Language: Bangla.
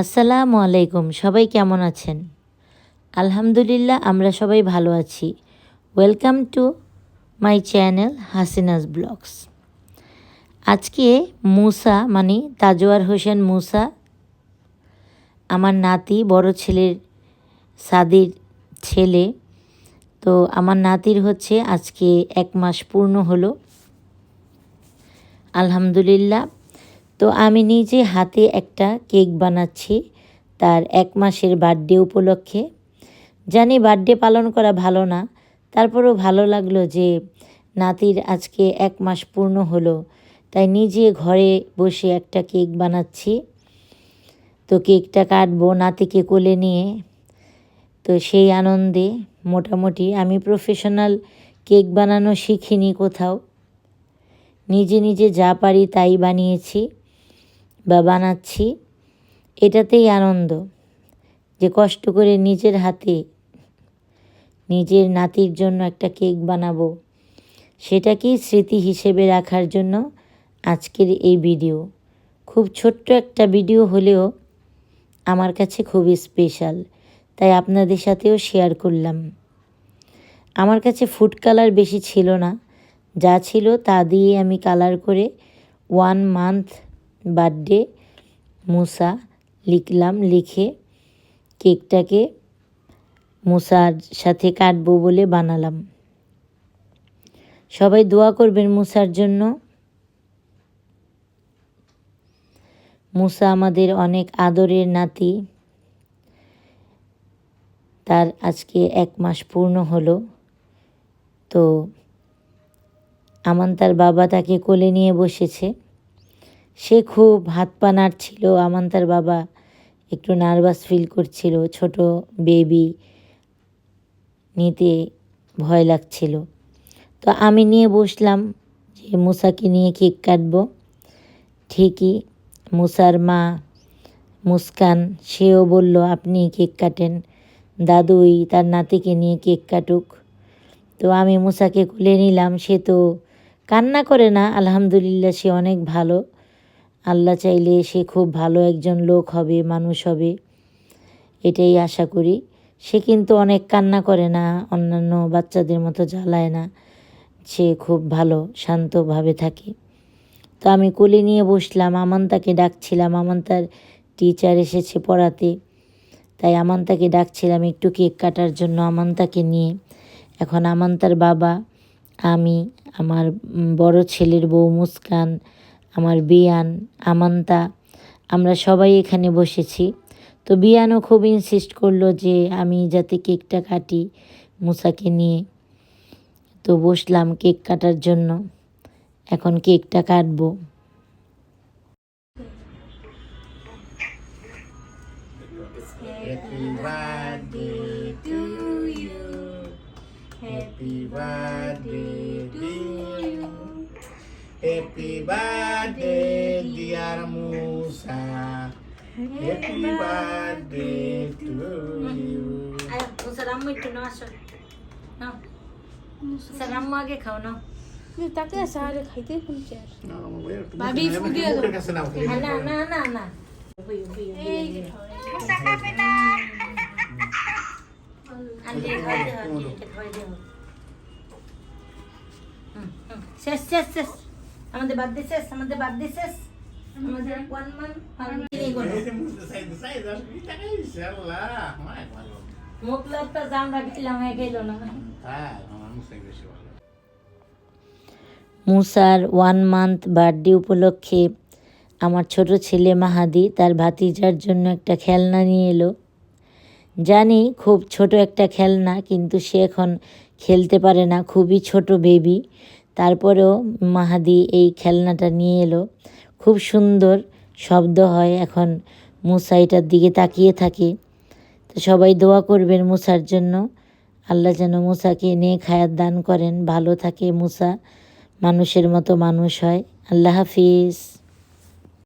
আসসালামু আলাইকুম, সবাই কেমন আছেন? আলহামদুলিল্লাহ, আমরা সবাই ভালো আছি। Welcome to my channel Hasina's blogs আজকে মুসা মানে তাজওয়ার হোসেন মুসা, আমার নাতি, বড় ছেলের, সাদির ছেলে। তো আমার নাতির হচ্ছে আজকে এক মাস পূর্ণ হলো। আলহামদুলিল্লাহ তো আমি নিজে হাতে একটা কেক বানাচ্ছি তার এক মাসের বার্থডে উপলক্ষে। জানি বার্থডে পালন করা ভালো না, তারপরেও ভালো লাগল যে নাতির আজকে এক মাস পূর্ণ হলো, তাই নিজে ঘরে বসে একটা কেক বানাচ্ছি। তো কেকটা কাটবো নাতিকে কোলে নিয়ে। তো সেই আনন্দে মোটামুটি আমি প্রফেশনাল কেক বানানো শিখিনি কোথাও। নিজে নিজে যা পারি তাই বানিয়েছি। বা বানাচ্ছি, এটাতেই আনন্দ। যে কষ্ট করে নিজের হাতে নিজের নাতির জন্য একটা কেক বানাবো, সেটাকেই স্মৃতি হিসেবে রাখার জন্য আজকের এই ভিডিও। খুব ছোট্ট একটা ভিডিও হলেও আমার কাছে খুবই স্পেশাল, তাই আপনাদের সাথেও শেয়ার করলাম। আমার কাছে ফুড কালার বেশি ছিল না, যা ছিল তা দিয়ে আমি কালার করে ওয়ান মান্থ বার্থডে, মুসা লিখলাম, লিখে কেকটাকে মুসার সাথে কাটবো বলে বানালাম। সবাই দোয়া করবেন মুসার জন্য। মুসা আমাদের অনেক আদরের নাতি। তার আজকে এক মাস পূর্ণ হলো। তো আমান তার বাবা তাকে কোলে নিয়ে বসেছে। সে খুব হাত পা নাড়ছিল আমান তার বাবা একটু নার্ভাস ফিল করছিল, ছোট বেবি নিতে ভয় লাগছিল। তো আমি নিয়ে বসলাম যে মুসাকে নিয়ে কেক কাটবো। ঠিকই, মুসার মা মুস্কান, সেও বলল, আপনি কেক কাটেন। দাদুই তার নাতিকে নিয়ে কেক কাটুক। তো আমি মুসাকে খুলে নিলাম, সে তো কান্না করে না, আলহামদুলিল্লাহ সে অনেক ভালো। আল্লাহ চাইলে সে খুব ভালো একজন লোক হবে, মানুষ হবে। এটাই আশা করি। সে কিন্তু অনেক কান্না করে না, অন্যান্য বাচ্চাদের মতো জ্বালায় না। সে খুব ভালো, শান্তভাবে থাকে। তো আমি কোলে নিয়ে বসলাম, আমান্তাকে ডাকছিলাম। আমান্তার টিচার এসেছে পড়াতে। তাই আমান্তাকে ডাকছিলাম একটু কেক কাটার জন্য আমান্তাকে নিয়ে। এখন আমান্তার বাবা, আমি, আমার বড় ছেলের বউ মুস্কান। আমার বিয়ান, আমান্তা, আমরা সবাই এখানে বসেছি তো বিয়ানও খুব ইনসিস্ট করল যে আমি যাতে কেকটা কাটি মুসাকে নিয়ে তো বসলাম কেক কাটার জন্য এখন কেকটা কাটবো Happy birthday to you. Happy birthday to. Happy birthday, dear Musa. Happy birthday to you. দাও। কাছে নাও হ্যাঁ, না না না না। আন্টি খাওয়াই দেও আন্টিকে খাওয়াই দেও। হুম, হুম। শেষ শেষ শেষ। আমাদের বার্থডে শেষ আমাদের বার্থডে শেষ আমাদের ওয়ান মান্থ খেলাম গেল। না। হ্যাঁ মুসার ওয়ান মান্থ বার্থডে উপলক্ষে আমার ছোট ছেলে মাহাদি তার ভাতিজার জন্য একটা খেলনা নিয়ে এলো। জানি খুব ছোট একটা খেলনা কিন্তু সে এখন খেলতে পারে না খুবই ছোট বেবি তারপরেও মাহাদি এই খেলনাটা নিয়ে এলো। খুব সুন্দর শব্দ হয় এখন মুসা এটার দিকে তাকিয়ে থাকে। তো সবাই দোয়া করবেন মুসার জন্য। আল্লাহ যেন মুসাকে নিয়ে খায়াত দান করেন, ভালো থাকে মুসা, মানুষের মতো মানুষ হয়। আল্লাহ হাফিজ।